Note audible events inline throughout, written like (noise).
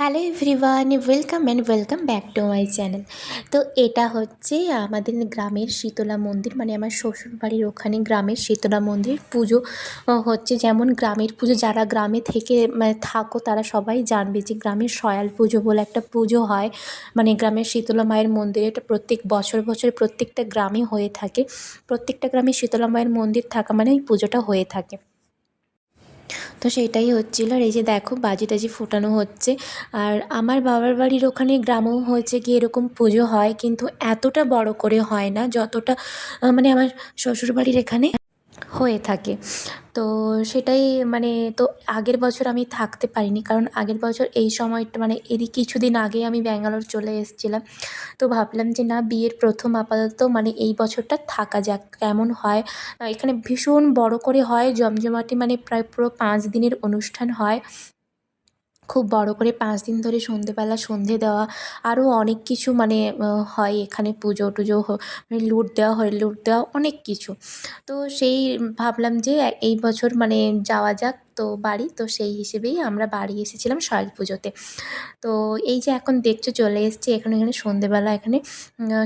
Hello everyone welcome and welcome back to my channel তো এটা হচ্ছে আমাদের গ্রামের শীতলা মন্দির মানে আমার শ্বশুর বাড়ির ওখানে গ্রামের শীতলা মন্দির। পুজো হচ্ছে যেমন গ্রামের পুজো, যারা গ্রামে থেকে মানে থাকো তারা সবাই জানবে যে গ্রামের সয়াল পুজো বলে একটা পুজো হয়। মানে গ্রামের শীতলা মায়ের মন্দির, এটা প্রত্যেক বছর বছর প্রত্যেকটা গ্রামে হয়ে থাকে। প্রত্যেকটা গ্রামে শীতলা মায়ের মন্দির থাকা মানে এই পুজোটা হয়ে থাকে। তো সেটাই হচ্ছিল আর এই যে দেখো বাজি টাজি ফোটানো হচ্ছে। আর আমার বাবার বাড়ির ওখানে গ্রামও হয়েছে কি এরকম পুজো হয় কিন্তু এতটা বড় করে হয় না যতটা মানে আমার শ্বশুরবাড়ির এখানে হয়ে থাকে। তো সেটাই মানে তো আগের বছর আমি থাকতে পারিনি। কারণ আগের বছর এই সময়টা মানে এরই কিছুদিন আগে আমি ব্যাঙ্গালোর চলে এসেছিলাম। তো ভাবলাম যে না, বিয়ের প্রথম আপাতত মানে এই বছরটা থাকা যাক, কেমন হয়। এখানে ভীষণ বড় করে হয়, জমজমাটি মানে প্রায় পুরো পাঁচ দিনের অনুষ্ঠান হয়। খুব বড় করে পাঁচ দিন ধরে সন্ধেবেলা সন্ধে দেওয়া আরও অনেক কিছু মানে হয় এখানে পুজো টুজো মানে লুট দেওয়া হয়, লুট দেওয়া অনেক কিছু। তো সেই ভাবলাম যে, এই বছর মানে যাওয়া যাক। তো বাড়ি, তো সেই হিসেবেই আমরা বাড়ি এসেছিলাম সরস্বতী পুজোতে। তো এই যে এখন দেখছ চলে এসছে, এখানে এখানে সন্ধেবেলা, এখানে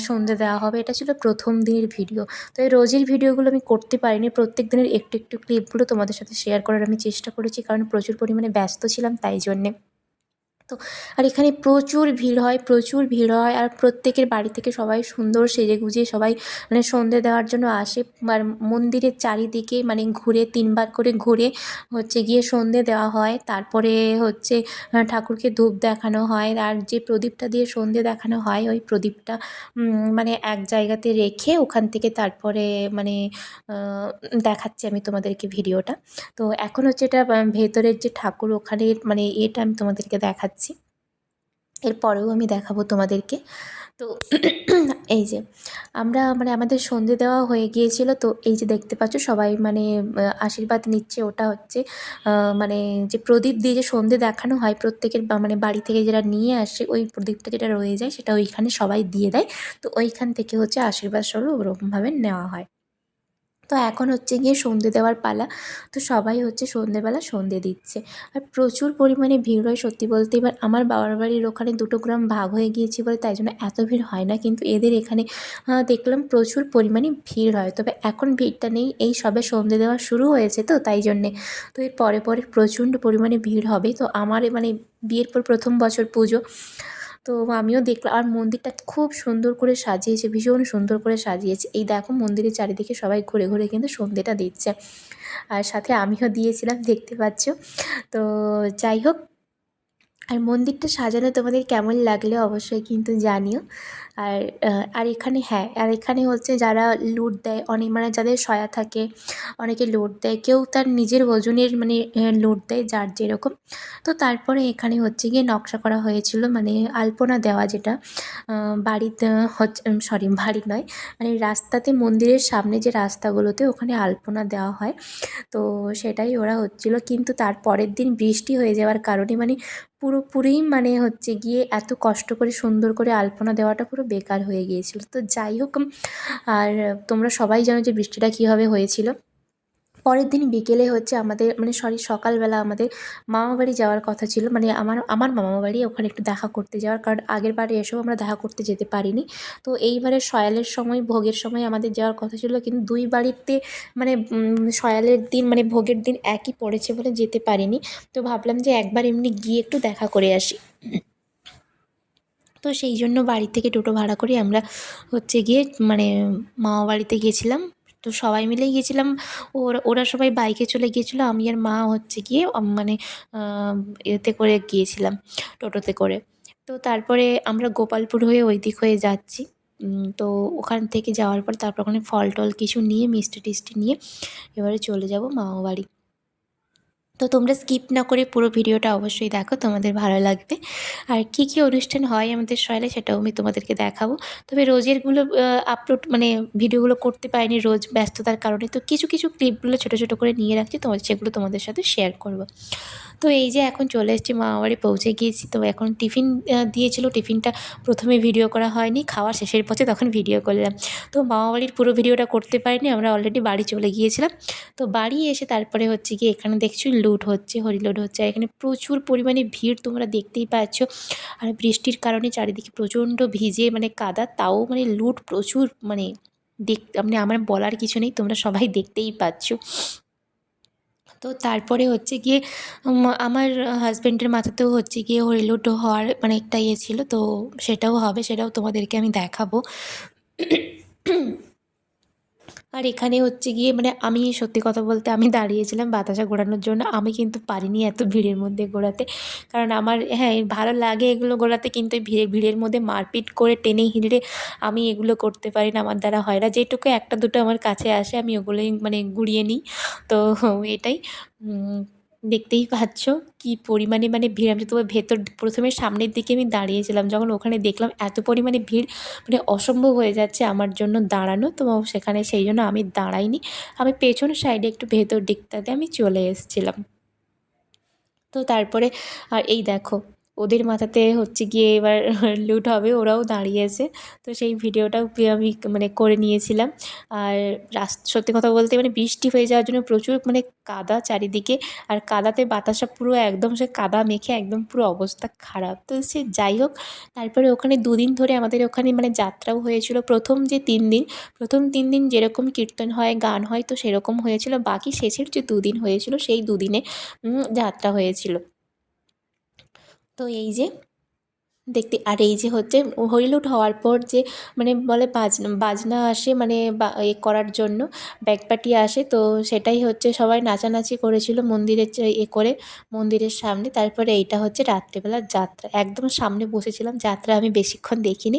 সন্ধে দেওয়া হবে। এটা ছিল প্রথম দিনের ভিডিও। তো এই রোজের ভিডিওগুলো আমি করতে পারিনি। প্রত্যেক দিনের একটু একটু ক্লিপগুলো তোমাদের সাথে শেয়ার করার আমি চেষ্টা করেছি, কারণ প্রচুর পরিমাণে ব্যস্ত ছিলাম তাই জন্যে। তো আর এখানে প্রচুর ভিড় হয়, প্রচুর ভিড় হয় আর প্রত্যেকের বাড়ি থেকে সবাই সুন্দর সেজে গুজে সবাই মানে সন্ধে দেওয়ার জন্য আসে আর মন্দিরের চারিদিকে মানে ঘুরে তিনবার করে ঘুরে হচ্ছে গিয়ে সন্ধে দেওয়া হয়, তারপরে হচ্ছে ঠাকুরকে ধূপ দেখানো হয় আর যে প্রদীপটা দিয়ে সন্ধে দেখানো হয় ওই প্রদীপটা মানে এক জায়গাতে রেখে ওখান থেকে তারপরে মানে দেখাচ্ছি আমি তোমাদেরকে ভিডিওটা। তো এখন হচ্ছে এটা ভেতরের যে ঠাকুর ওখানে মানে এটা আমি তোমাদেরকে দেখাচ্ছি। এরপরেও আমি দেখাবো তোমাদেরকে। তো (clears throat) এই যে, আমরা মানে আমাদের সন্ধে দেওয়া হয়ে গিয়েছিল, তো এই যে দেখতে পাচ্ছ সবাই মানে আশীর্বাদ নিচ্ছে ওটা হচ্ছে মানে যে প্রদীপ দিয়ে যে সন্ধে দেখানো হয় প্রত্যেকের মানে বাড়ি থেকে যেটা নিয়ে আসে, ওই প্রদীপটা যেটা রয়ে যায় সেটা ওইখানে সবাই দিয়ে দেয়। তো ওইখান থেকে হচ্ছে আশীর্বাদ স্বরূপ ওরকমভাবে নেওয়া হয়। তো এখন হচ্ছে গিয়ে সন্ধে দেওয়ার পালা। তো সবাই হচ্ছে সন্ধেবেলা সন্ধে দিচ্ছে। আর প্রচুর পরিমাণে ভিড় হয় সত্যি বলতে। এবার আমার বাবার বাড়ির ওখানে দুটো গ্রাম ভাগ হয়ে গিয়েছি বলে তাই জন্য এত ভিড় হয় না। কিন্তু এদের এখানে দেখলাম প্রচুর পরিমাণে ভিড় হয়। তবে এখন ভিড়টা নেই। এই সবে সন্ধে দেওয়া শুরু হয়েছে তো তাই জন্যে। তো এর পরে পরে প্রচণ্ড পরিমাণে ভিড় হবে। তো আমার মানে বিয়ের পর প্রথম বছর পুজো। তো আমিও দেখলাম, আর মন্দিরটা খুব সুন্দর করে সাজিয়েছে, ভীষণ সুন্দর করে সাজিয়েছে। এই দেখো মন্দিরের চারিদিকে সবাই ঘুরে ঘুরে কিন্তু সন্ধ্যেটা দিচ্ছে। আর সাথে আমিও দিয়েছিলাম, দেখতে পাচ্ছ। তো যাই হোক আর মন্দিরটা সাজানো তোমাদের কেমন লাগলে অবশ্যই কিন্তু জানিও। আর আর এখানে হ্যাঁ আর এখানে হচ্ছে যারা লুট দেয়, অনেক মানে যাদের সয়া থাকে, অনেকে লোড দেয়, কেউ তার নিজের ওজনের মানে লোড দেয় যার যেরকম। তো তারপরে এখানে হচ্ছে গিয়ে নকশা করা হয়েছিল মানে আলপনা দেওয়া যেটা বাড়িতে হচ্ছে সরি বাড়ি নয় মানে রাস্তাতে মন্দিরের সামনে যে রাস্তাগুলোতে ওখানে আলপনা দেওয়া হয়। তো সেটাই ওরা হচ্ছিল, কিন্তু তার পরের দিন বৃষ্টি হয়ে যাওয়ার কারণে মানে পুরোপুরিই মানে হচ্ছে গিয়ে এত কষ্ট করে সুন্দর করে আলপনা দেওয়াটা পুরো বেকার হয়ে গিয়েছিল। তো যাই হোক, আর তোমরা সবাই জানো যে বৃষ্টিটা কীভাবে হয়েছিল। পরের দিন বিকেলে হচ্ছে আমাদের মানে সরি সকালবেলা আমাদের মামা বাড়ি যাওয়ার কথা ছিল। মানে আমার আমার মামা বাড়ি, ওখানে একটু দেখা করতে যাওয়ার। কারণ আগের বারে এসেও আমরা দেখা করতে যেতে পারিনি। তো এইবারে সয়ালের সময়, ভোগের সময় আমাদের যাওয়ার কথা ছিল। কিন্তু দুই বাড়িতে মানে সয়ালের দিন মানে ভোগের দিন একই পড়েছে বলে যেতে পারিনি। তো ভাবলাম যে একবার এমনি গিয়ে একটু দেখা করে আসি। তো সেই জন্য বাড়ি থেকে টোটো ভাড়া করে আমরা হচ্ছে গিয়ে মানে মামা বাড়িতে গেছিলাম তো সবাই মিলেই গিয়েছিলাম। ওরা ওরা সবাই বাইকে চলে গিয়েছিল, আমি আর মা হচ্ছে গিয়ে মানে এতে করে গিয়েছিলাম, টোটোতে করে। তো তারপরে আমরা গোপালপুর হয়ে ওই দিক হয়ে যাচ্ছি। তো ওখান থেকে যাওয়ার পর তারপর ওখানে ফল টল কিছু নিয়ে মিষ্টি টিষ্টি নিয়ে এবারে চলে যাব মামা বাড়ি। তো তোমরা স্কিপ না করে পুরো ভিডিওটা অবশ্যই দেখো, তোমাদের ভালো লাগবে। আর কি কি অনুষ্ঠান হয় আমাদের সয়ালে সেটাও আমি তোমাদেরকে দেখাবো। তবে রোজেরগুলো আপলোড মানে ভিডিওগুলো করতে পারিনি রোজ ব্যস্ততার কারণে। তো কিছু কিছু ক্লিপগুলো ছোটো ছোটো করে নিয়ে রাখছি তোমাদের সেগুলো তোমাদের সাথে শেয়ার করব। তো এই যে এখন চলে এসেছি মামাবাড়ি পৌঁছে গিয়েছি। তো এখন টিফিন দিয়েছিল। টিফিনটা প্রথমে ভিডিও করা হয়নি। খাওয়া শেষের পথে তখন ভিডিও করলাম। তো মামাবাড়ির পুরো ভিডিওটা করতে পারিনি। আমরা অলরেডি বাড়ি চলে গিয়েছিলাম। তো বাড়ি এসে তারপরে হচ্ছে কি এখানে দেখছি লুট হচ্ছে হরিলুট হচ্ছে। এখানে প্রচুর পরিমাণে ভিড় তোমরা দেখতেই পাচ্ছ। আর বৃষ্টির কারণে চারিদিকে প্রচণ্ড ভিজে মানে কাদা, তাও মানে লুট প্রচুর মানে দেখ মানে আমার বলার কিছু নেই। তোমরা সবাই দেখতেই পাচ্ছ। তো তারপরে হচ্ছে গিয়ে আমার হাজব্যান্ডের মাথাতেও হচ্ছে গিয়ে হরিলুট হওয়ার মানে একটা ইয়ে ছিল, তো সেটাও হবে, সেটাও তোমাদেরকে আমি দেখাবো। আর এখানে হচ্ছে গিয়ে মানে আমি সত্যি কথা বলতে আমি দাঁড়িয়েছিলাম বাতাসা ঘোরানোর জন্য। আমি কিন্তু পারিনি এত ভিড়ের মধ্যে ঘোরাতে। কারণ আমার হ্যাঁ ভালো লাগে এগুলো ঘোরাতে কিন্তু ভিড়ে, ভিড়ের মধ্যে মারপিট করে টেনে হিঁড়ে আমি এগুলো করতে পারি না, আমার দ্বারা হয় না। যেটুকু একটা দুটো আমার কাছে আসে, আমি ওগুলোই মানে গুড়িয়ে নিই। তো এটাই। দেখতেই পাচ্ছ কি পরিমাণে মানে ভিড়। আমি তোমার ভেতর, প্রথমে সামনের দিকে আমি দাঁড়িয়েছিলাম, যখন ওখানে দেখলাম এত পরিমাণে ভিড় মানে অসম্ভব হয়ে যাচ্ছে আমার জন্য দাঁড়ানো। তো সেখানে সেই জন্য আমি দাঁড়াইনি। আমি পেছন সাইডে একটু ভেতর দিকটাতে আমি চলে এসেছিলাম। তো তারপরে, আর এই দেখো ওদের মাথাতে হচ্ছে গিয়ে এবার (laughs) লুট হবে, ওরাও দাঁড়িয়েছে তো সেই ভিডিওটাও আমি মানে করে নিয়েছিলাম। আর রাস্তা সত্যি কথা বলতে মানে বৃষ্টি হয়ে যাওয়ার জন্য প্রচুর মানে কাদা চারিদিকে। আর কাদাতে বাতাসা পুরো একদম সে কাদা মেখে একদম পুরো অবস্থা খারাপ। তো সে যাই হোক, তারপরে ওখানে দুদিন ধরে আমাদের ওখানে মানে যাত্রাও হয়েছিল। প্রথম যে তিন দিন, প্রথম তিন দিন যেরকম কীর্তন হয়, গান হয়, তো সেরকম হয়েছিল। বাকি শেষের যে দুদিন হয়েছিল, সেই দুদিনে যাত্রা হয়েছিল। তো এই যে দেখতে, আর এই যে হচ্ছে হরিলুট হওয়ার পর যে মানে বলে বাজনা বাজনা আসে মানে এ করার জন্য, ব্যাগপাটি আসে, তো সেটাই হচ্ছে সবাই নাচানাচি করেছিল মন্দিরের এ করে মন্দিরের সামনে। তারপরে এইটা হচ্ছে রাত্রেবেলার যাত্রা। একদম সামনে বসেছিলাম, যাত্রা আমি বেশিক্ষণ দেখিনি।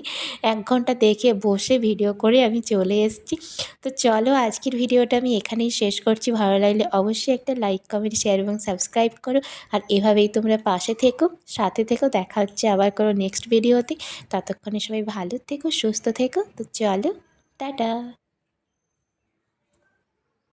এক ঘণ্টা দেখে বসে ভিডিও করে আমি চলে এসেছি। তো চলো আজকের ভিডিওটা আমি এখানেই শেষ করছি। ভালো লাগলে অবশ্যই একটা লাইক, কমেন্ট শেয়ার এবং সাবস্ক্রাইব করো। আর এভাবেই তোমরা পাশে থেকো, সাথে থেকো। দেখা হচ্ছে আবার কোনো নেক্সট ভিডিওতে ততক্ষণে সবাই ভালো থেকো সুস্থ থেকো। তো চলো টাটা।